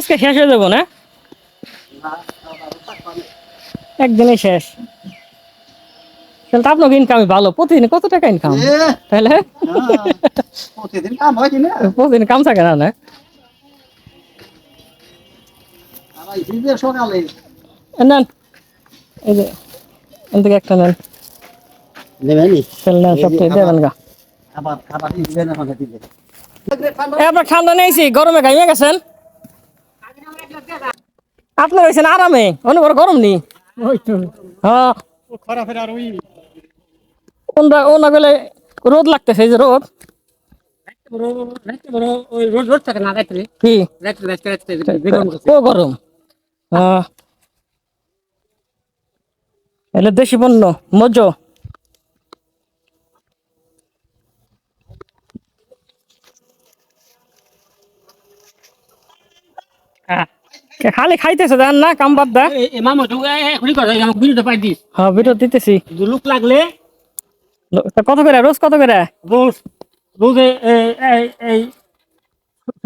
আজকে শেষ হয়ে যাব না? একদিনই শেষ। তাহলে তো আপনার ইনকামই ভালো। প্রতিদিন কত টাকা ইনকাম তাহলে? প্রতিদিন কাম হয় কি প্রতিদিন কাম থাকে না না? সকালে। নেন। এই যে এখান থেকে একটা নেন। আপনার ঠান্ডা নেইছি গরমে গাইয়ে গেছেন? আপনার হয়েছেন আরামে। অনেক বড় গরম নি। হ্যাঁ। রোদ লাগতেছে যে রোদ। হ্যাঁ। দেশি পণ্য মজো খালি খাইতেছে না কাম বাদ দা। মামা করে আমাকে পাই দিস। হ্যাঁ দিতেছি। লুক লাগলে তা কত করে? রোজ কত করে? রোজ রোজ এই-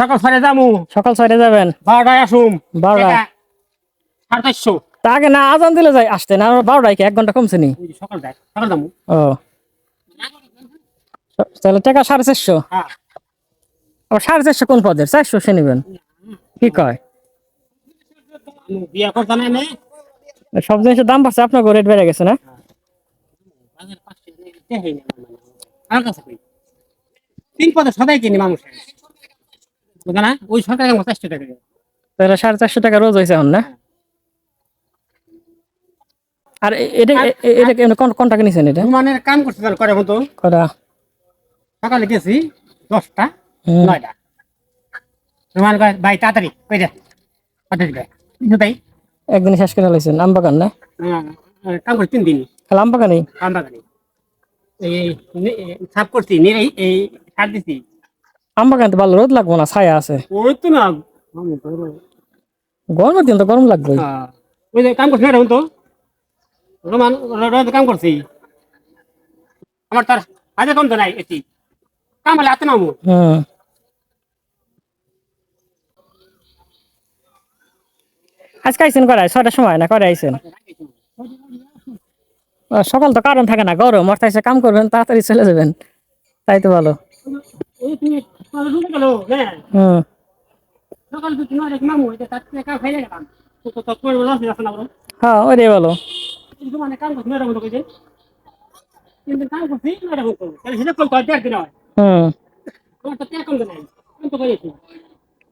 সকাল সাড়ে যামু। সকাল ছয়টা যাবেন? বারোটায় আসুম? সাড়ে চারশো। তা আগে না আজান দিলে যাই আসতে না বারোটায় কি? এক ঘণ্টা কমছে নি? সকাল ও। তাহলে টাকা সাড়ে চারশো। হ্যাঁ। আবার সাড়ে চারশো কোন পদের? চারশো সে নেবেন। কি কয় আমি বিয়া করতাম না এনে সব জিনিসের দাম বাড়ছে আপনার রেট বেড়ে গেছে না? বাজার পাঁচশো দেখাই না আমার কাছে কই তিন পদে কিনি মানুষ না? ওই সরকার চারশো টাকা। তাহলে সাড়ে চারশো টাকা রোজ হয়েছে এখন না? আর এটা এটা কোন টাকা নিছেন এটা? রুমানের কাম করতে তাহলে করে মতো? কটা সকালে গেছি দশটা। নয়টা। রুমান ভাই তাড়াতাড়ি কই পাঠিয়ে তাই? একদিন শেষ করে লাইছেন আম বাগান না? কাম করে তিন দিন। খালি আম বাগানই? কাম বাগানে এই সাফ করছি নিয়ে এই সার দিছি। আম বাগান তো ভালো রোদ লাগবো না ছায়া আছে। ওই তো না আমি গরমের দিন তো গরম লাগবে হ্যাঁ। ওই যে কাম করছি না তো রোমান রোদ কাম করছি। আমার তার হাতে কম তো নাই এটি কাম হলে হাতে নামু। হুম আজকে আইসেন করায়? ছয়টার সময় না করে আইসেন সকাল তো কারণ থাকে না, গরম। অর্থাৎ কাম করবেন, তাড়াতাড়ি চলে যাবেন। তাই তো ভালো। হ্যাঁ হুম।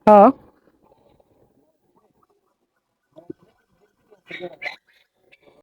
হ্যাঁ। মানে Obrigada.